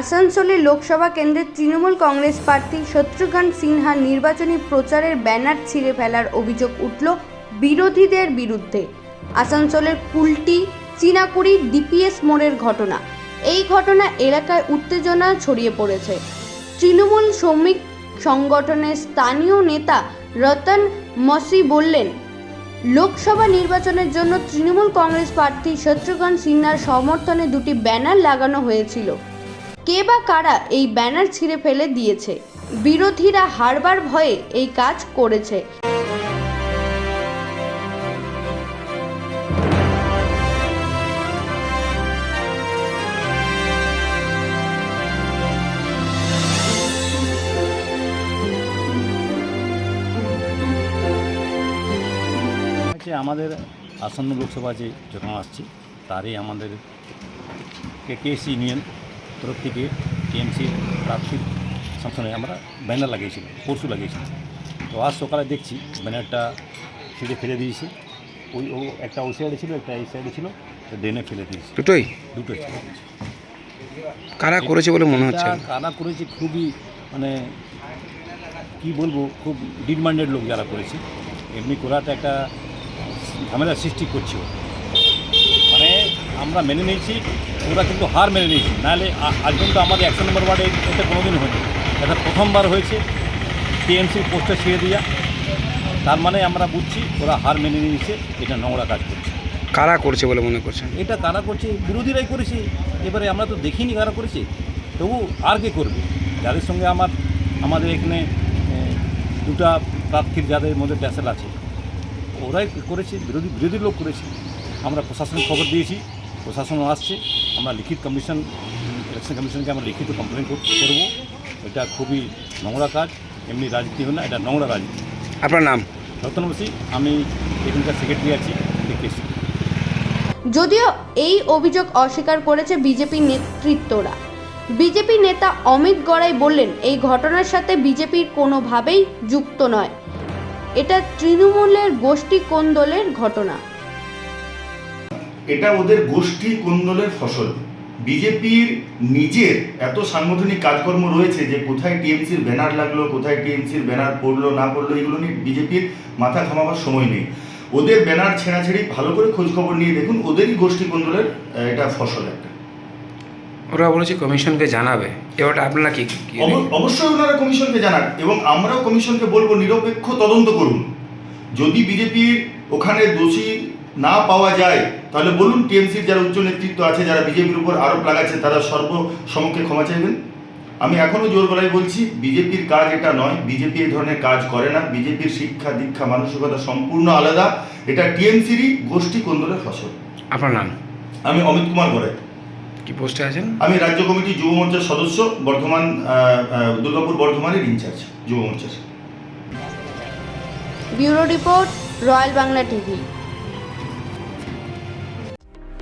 আসানসোলে লোকসভা কেন্দ্রের তৃণমূল কংগ্রেস প্রার্থী শত্রুঘ্ন সিনহার নির্বাচনী প্রচারের ব্যানার ছিঁড়ে ফেলার অভিযোগ উঠল বিরোধীদের বিরুদ্ধে। আসানসোলের কুলটি, চিনাকুড়ি, ডিপিএস মোড়ের ঘটনা। এই ঘটনা এলাকায় উত্তেজনা ছড়িয়ে পড়েছে। তৃণমূল শ্রমিক সংগঠনের স্থানীয় নেতা রতন মসি বললেন, লোকসভা নির্বাচনের জন্য তৃণমূল কংগ্রেস প্রার্থী শত্রুঘ্ন সিনহার সমর্থনে দুটি ব্যানার লাগানো হয়েছিল। কে বা কারা এই ব্যানার ছিঁড়ে ফেলে দিয়েছে? বিরোধীরা হারবার ভয়ে এই কাজ করেছে। আমাদের আসন্ন লোকসভা যে চুনাव আসছে, তারই আমাদের কেকেএসি ইউনিয়ন তরফ থেকে টিএমসি প্রার্থীর সমর্থনে আমরা ব্যানার লাগিয়েছিলাম পরশু লাগিয়েছিলাম। তো আজ সকালে দেখছি ব্যানারটা ছিঁড়ে ফেলে দিয়েছে। ওই ও একটা ওই সাইডে ছিল একটা এই সাইডে ছিল ড্রেনে ফেলে দিয়েছে। দুটোই? দুটোই ছিল কারা করেছে বলে মনে হচ্ছে? কারা করেছে খুবই মানে কি বলব খুব ডিমান্ডেড লোক যারা করেছে। এমনি করাটা একটা ঝামেলার সৃষ্টি করছে। আমরা মেনে নিয়েছি ওরা কিন্তু হার মেনে নিয়েছি। নাহলে আজ পর্যন্ত আমাদের একশো নম্বর ওয়ার্ডে এটা কোনোদিন হয়নি। এটা প্রথমবার হয়েছে টিএমসির পোস্টটা ছেড়ে দিয়া। তার মানে আমরা বুঝছি ওরা হার মেনে নিয়েছে এটা নোংরা কাজ করছে। কারা করছে বলে মনে করছেন? এটা কারা করছে বিরোধীরাই করেছে। এবারে আমরা তো দেখিনি কারা করেছে তবু আর কে করবে? যাদের সঙ্গে আমার আমাদের এখানে দুটা প্রার্থীর যাদের মধ্যে প্যাসেল আছে ওরাই করেছে বিরোধী বিরোধী লোক করেছে। আমরা প্রশাসনিক খবর দিয়েছি। প্রশাসনও আসছে। আমরা লিখিত কমিশন ইলেকশন কমিশনকে আমরা লিখিত কমপ্লেন করব এটা খুবই নোংরা কাজ এমনি রাজনীতি হয় না এটা নোংরা রাজনীতি। আপনার নাম? রতন বসি আমি এখানকার সেক্রেটারি আছি যদিও এই অভিযোগ অস্বীকার করেছে বিজেপি নেতৃত্বরা। বিজেপি নেতা অমিত গড়াই বললেন এই ঘটনার সাথে বিজেপির কোনোভাবেই যুক্ত নয়। এটা তৃণমূলের গোষ্ঠী কোন্দলের ঘটনা। এটা ওদের গোষ্ঠী কোন্দলের ফসল। বিজেপির নিজের এত সাংগঠনিক কাজকর্ম রয়েছে যে কোথায় টিএমসির ব্যানার লাগল কোথায় টিএমসির ব্যানার পড়ল না পড়ল এগুলো নিয়ে বিজেপির মাথা ঘামাবার সময় নেই। ওদের ব্যানার ছেঁড়াছেড়ি ভালো করে খোঁজ খবর নিয়ে দেখুন ওদেরই গোষ্ঠী কোন্দলের এটা ফসল একটা। ওরা বলেছে কমিশনকে জানাবে। এবারটা আপনারা কি কি- অব- অবশ্যই ওনারা কমিশনকে জানান এবং আমরাও কমিশনকে বলব নিরপেক্ষ তদন্ত করুন। যদি বিজেপির ওখানে দোষী না পাওয়া যায় তাহলে বলুন টিএমসির যারা উচ্চ নেতৃত্ব আছে যারা বিজেপির উপর আরোপ লাগাচ্ছে তারা সর্বসমক্ষে ক্ষমা চাইবেন? আমি এখনও জোর গলায় বলছি বিজেপির কাজ এটা নয় বিজেপি এই ধরনের কাজ করে না বিজেপির শিক্ষা দীক্ষা মানসিকতা সম্পূর্ণ আলাদা। এটা টিএমসিরই গোষ্ঠী কোন্দলের ফসল। আপনার নাম? আমি অমিত কুমার গড়াই কি পোস্টে আছেন? আমি রাজ্য কমিটি যুব মোর্চার সদস্য বর্ধমান দুর্গাপুর বর্ধমানের ইনচার্জ যুব মোর্চার। Bureau report Royal Bangla TV.